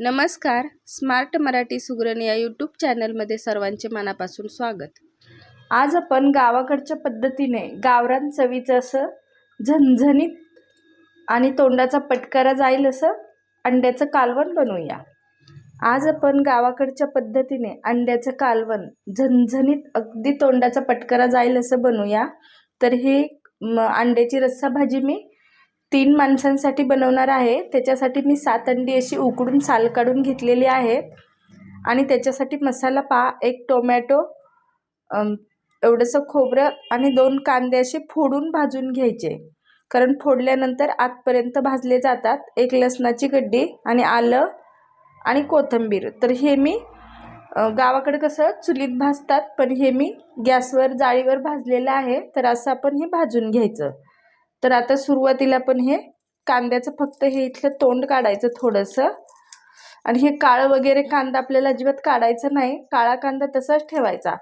नमस्कार स्मार्ट मराठी सुगरण या यूट्यूब चॅनलमध्ये सर्वांचे मनापासून स्वागत. आज आपण गावाकडच्या पद्धतीने गावरान चवीचं असं झणझणीत आणि तोंडाचा पटकारा जाईल असं अंड्याचं कालवण बनवूया. आज आपण गावाकडच्या पद्धतीने अंड्याचं कालवण झणझणीत अगदी तोंडाचा पटकारा जाईल असं बनवूया. तर हे अंड्याची रस्सा भाजी मी तीन माणसांसाठी बनवणार आहे. त्याच्यासाठी मी सात अंडी अशी उकडून साल काढून घेतलेली आहे आणि त्याच्यासाठी मसाला पा एक टोमॅटो एवढंसं खोबरं आणि दोन कांदे असे फोडून भाजून घ्यायचे. कारण फोडल्यानंतर आतपर्यंत भाजले जातात. एक लसणाची गड्डी आणि आलं आणि कोथिंबीर. तर हे मी गावाकडे कसं चुलीत भाजतात पण हे मी गॅसवर जाळीवर भाजलेलं आहे. तर असं आपण हे भाजून घ्यायचं. तर आता सुरुवातीला पण हे कांद्याचं फक्त हे इथलं तोंड काढायचं थोडंसं. आणि हे काळं वगैरे कांदा आपल्याला अजिबात काढायचं नाही. काळा कांदा तसाच ठेवायचा.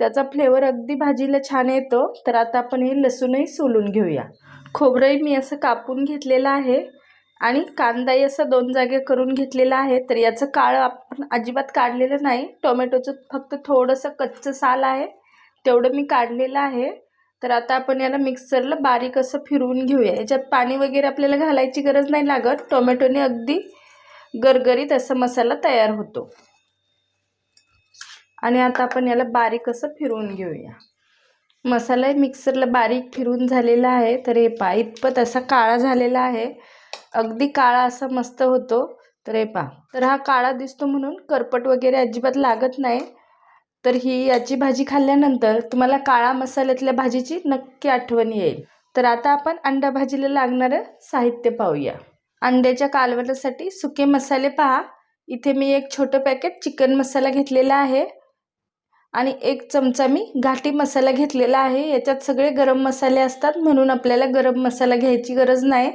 त्याचा फ्लेवर अगदी भाजीला छान येतो. तर आता आपण हे लसूणही सोलून घेऊया. खोबरंही मी असं कापून घेतलेलं आहे. आणि कांदाही असं दोन जागे करून घेतलेला आहे. तर याचं काळं आपण अजिबात काढलेलं नाही. टोमॅटोचं फक्त थोडंसं कच्चं साल आहे. तेवढं मी काढलेलं आहे. तर आता आपण याला मिक्सरला बारीक असं फिरवून घेऊया. याच्यात पाणी वगैरे आपल्याला घालायची गरज नाही लागत. टोमॅटोने अगदी गरगरीत असा मसाला तयार होतो. आणि आता आपण याला बारीक असं फिरवून घेऊया. मसाला मिक्सरला बारीक फिरून झालेला आहे. तर हे पा इतपत असा काळा झालेला आहे. अगदी काळा असा मस्त होतो. तर हे पा तर हा काळा दिसतो म्हणून करपट वगैरे अजिबात लागत नाही. तर ही याची भाजी खाल्ल्यानंतर तुम्हाला काळा मसाल्यातल्या भाजीची नक्की आठवण येईल. तर आता आपण अंडा भाजीला लागणारं साहित्य पाहूया. अंड्याच्या कालवटासाठी सुके मसाले पहा. इथे मी एक छोटं पॅकेट चिकन मसाला घेतलेला आहे. आणि एक चमचा मी घाटी मसाला घेतलेला आहे. याच्यात सगळे गरम मसाले असतात म्हणून आपल्याला गरम मसाला घ्यायची गरज नाही.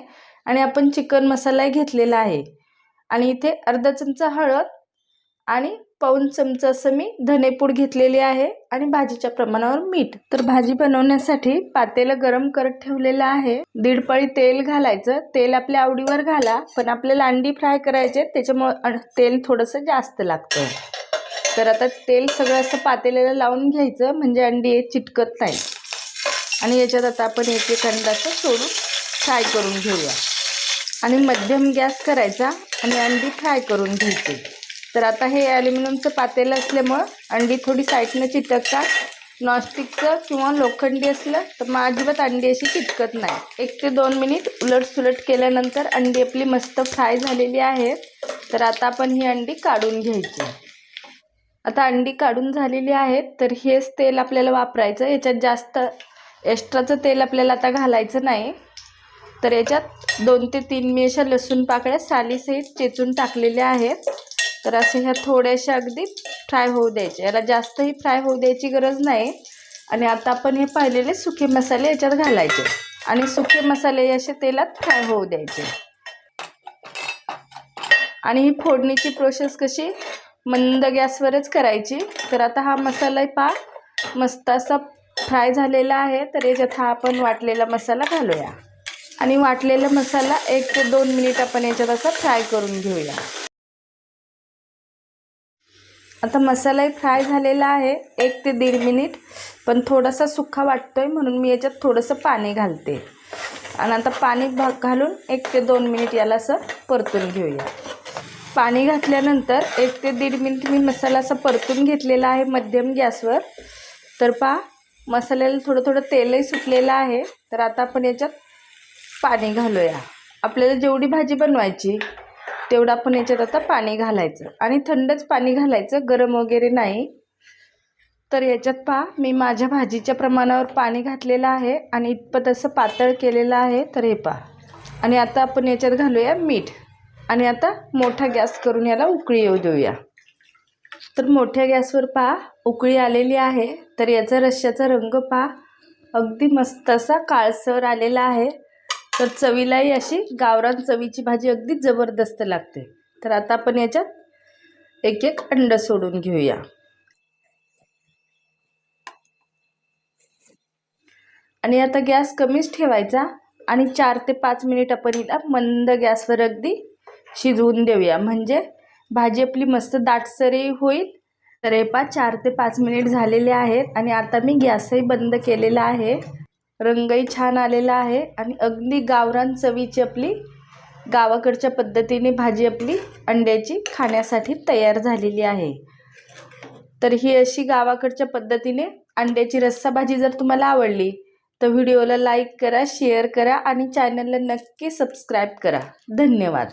आणि आपण चिकन मसालाही घेतलेला आहे. आणि इथे अर्धा चमचा हळद आणि पाऊण चमचा असं मी धनेपूड घेतलेली आहे आणि भाजीच्या प्रमाणावर मीठ. तर भाजी बनवण्यासाठी पातेलं गरम करत ठेवलेलं आहे. दीड पळी तेल घालायचं. तेल आपल्या आवडीवर घाला पण आपल्याला अंडी फ्राय करायचे त्याच्यामुळं तेल थोडंसं जास्त लागतं. तर आता तेल सगळं असं पातेल्याला लावून घ्यायचं म्हणजे अंडी हे चिटकत नाही आणि याच्यात आता आपण एक एक अंडा असं सोडून फ्राय करून घेऊया. आणि मध्यम गॅस करायचा आणि अंडी फ्राय करून घ्यायची. तर आता हे ॲल्युमिनियमचं पातेलं असल्यामुळं अंडी थोडी साईडनं चिटकतात नॉनस्टिकचं किंवा लोखंडी असलं तर मग अजिबात अंडी अशी चिटकत नाही. एक ते दोन मिनिट उलट सुलट केल्यानंतर अंडी आपली मस्त फ्राय झालेली आहे. तर आता आपण ही अंडी काढून घ्यायची. आता अंडी काढून झालेली आहेत. तर हेच तेल आपल्याला वापरायचं. याच्यात जास्त एक्स्ट्राचं तेल आपल्याला आता घालायचं नाही. तर याच्यात दोन ते तीन मी अशा लसूण पाकळ्या सालीसहित चेचून टाकलेल्या आहेत. तर असे ह्या थोड्याशा अगदी फ्राय होऊ द्यायचे. याला जास्तही फ्राय होऊ द्यायची गरज नाही. आणि आता आपण हे पाहिलेले सुके मसाले याच्यात घालायचे. आणि सुके मसाले असे तेलात फ्राय होऊ द्यायचे. आणि ही फोडणीची प्रोसेस कशी मंद गॅसवरच करायची. तर आता हा मसाला पा मस्त असा फ्राय झालेला आहे. तर याच्यात हा आपण वाटलेला मसाला घालूया. आणि वाटलेला मसाला एक ते दोन मिनिट आपण याच्यात असा फ्राय करून घेऊया. आता मसालाही फ्राय झालेला आहे एक ते दीड मिनिट. पण थोडासा सुखा आहे म्हणून मी याच्यात थोडंसं पाणी घालते. आणि आता पाणी भाग घालून एक ते दोन मिनिट याला असं परतून घेऊया. पाणी घातल्यानंतर एक ते दीड मिनिट मी मसाला असा परतून घेतलेला आहे मध्यम गॅसवर. तर पहा मसाल्याला थोडं थोडं तेलही सुटलेलं आहे. तर आता आपण याच्यात पाणी घालूया. आपल्याला जेवढी भाजी बनवायची तेवढं आपण याच्यात आता पाणी घालायचं. आणि थंडच पाणी घालायचं गरम वगैरे नाही. तर याच्यात पहा मी माझ्या भाजीच्या प्रमाणावर पाणी घातलेलं आहे आणि इतपत असं पातळ केलेलं आहे. तर हे पहा. आणि आता आपण याच्यात घालूया मीठ. आणि आता मोठा गॅस करून याला उकळी येऊ देऊया. तर मोठ्या गॅसवर पहा उकळी आलेली आहे. तर याचा रश्श्याचा रंग पहा. अगदी मस्त असा काळसर आलेला आहे. तर चवीलाही अशी गावरान चवीची भाजी अगदी जबरदस्त लागते. तर आता आपण याच्यात एक एक अंड सोडून घेऊया. आणि आता गॅस कमीच ठेवायचा आणि चार ते पाच मिनिट आपण हिला मंद गॅसवर अगदी शिजवून देऊया. म्हणजे भाजी आपली मस्त दाटसरही होईल. तर हे पा चार ते पाच मिनिट झालेले आहेत आणि आता मी गॅसही बंद केलेला आहे. रंगही छान आलेला आहे आणि अगदी गावरान चवीची आपली गावाकडच्या पद्धतीने भाजी आपली अंड्याची खाण्यासाठी तयार झालेली आहे. तर ही अशी गावाकडच्या पद्धतीने अंड्याची रस्सा भाजी जर तुम्हाला आवडली तर व्हिडिओला लाईक करा शेअर करा आणि चॅनलला नक्की सबस्क्राईब करा. धन्यवाद.